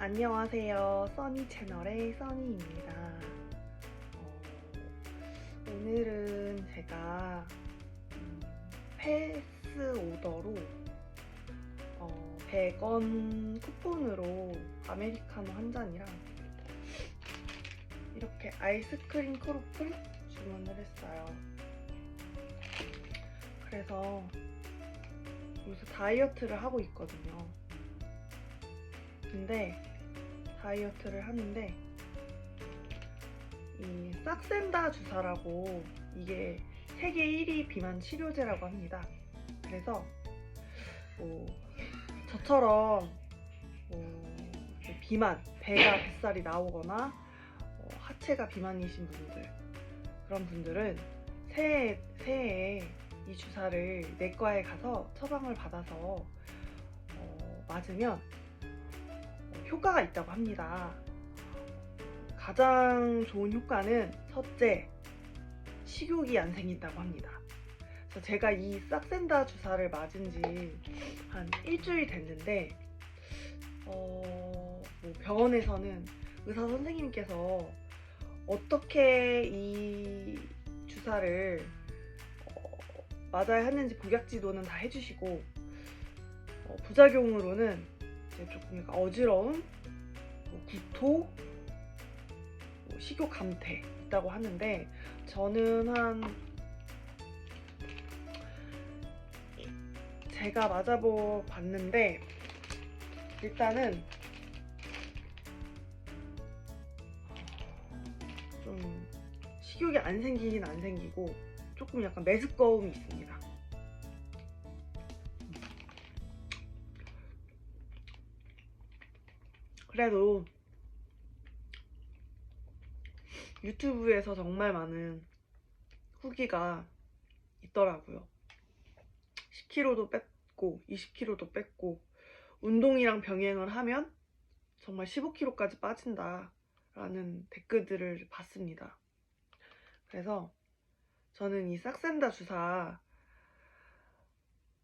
안녕하세요. 써니 채널의 써니입니다. 어, 오늘은 제가 음, 패스 오더로 어, 100원 쿠폰으로 아메리카노 한 잔이랑 이렇게 아이스크림 크로플 주문을 했어요. 그래서 요새 다이어트를 하고 있거든요. 근데 다이어트를 하는데 이 싹센다 주사라고 이게 세계 1위 비만 치료제라고 합니다. 그래서 뭐 저처럼 뭐 비만, 배가 뱃살이 나오거나 어, 하체가 비만이신 분들 그런 분들은 새해, 새해에 이 주사를 내과에 가서 처방을 받아서 어, 맞으면 효과가 있다고 합니다. 가장 좋은 효과는 첫째, 식욕이 안 생긴다고 합니다. 그래서 제가 이 싹센다 주사를 맞은 지 한 일주일 됐는데, 어, 뭐 병원에서는 의사 선생님께서 어떻게 이 주사를 어, 맞아야 하는지 복약 지도는 다 해주시고, 어, 부작용으로는 조금 약간 어지러움, 뭐 구토, 뭐 식욕 감퇴 있다고 하는데 저는 한 제가 맞아보 봤는데 일단은 좀 식욕이 안 생기긴 안 생기고 조금 약간 메스꺼움이 있습니다. 그래도 유튜브에서 정말 많은 후기가 있더라고요. 10kg도 뺐고 20kg도 뺐고 운동이랑 병행을 하면 정말 15kg까지 빠진다 라는 댓글들을 봤습니다. 그래서 저는 이 싹센다 주사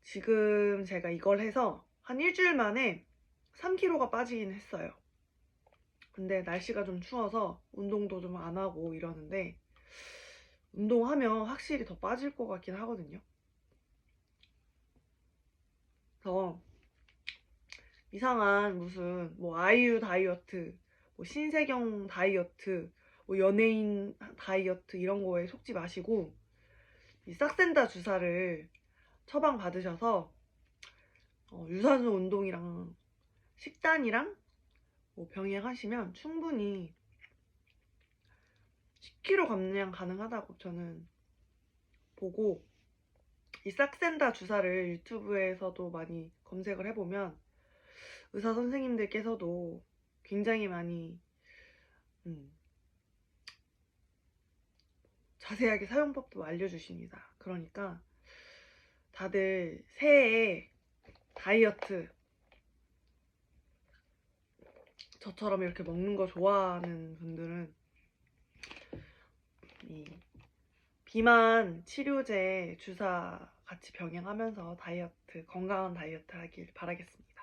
지금 제가 이걸 해서 한 일주일 만에 3kg가 빠지긴 했어요. 근데 날씨가 좀 추워서 운동도 좀 안 하고 이러는데 운동하면 확실히 더 빠질 것 같긴 하거든요. 그래서 이상한 무슨 뭐 아이유 다이어트, 뭐 신세경 다이어트, 뭐 연예인 다이어트 이런 거에 속지 마시고 이 싹센다 주사를 처방 받으셔서 어, 유산소 운동이랑 식단이랑 뭐 병행하시면 충분히 10kg 감량 가능하다고 저는 보고 이 싹센다 주사를 유튜브에서도 많이 검색을 해보면 의사 선생님들께서도 굉장히 많이 음, 자세하게 사용법도 알려주십니다. 그러니까 다들 새해에 다이어트 저처럼 이렇게 먹는 거 좋아하는 분들은 이 비만 치료제 주사 같이 병행하면서 다이어트 건강한 다이어트 하길 바라겠습니다.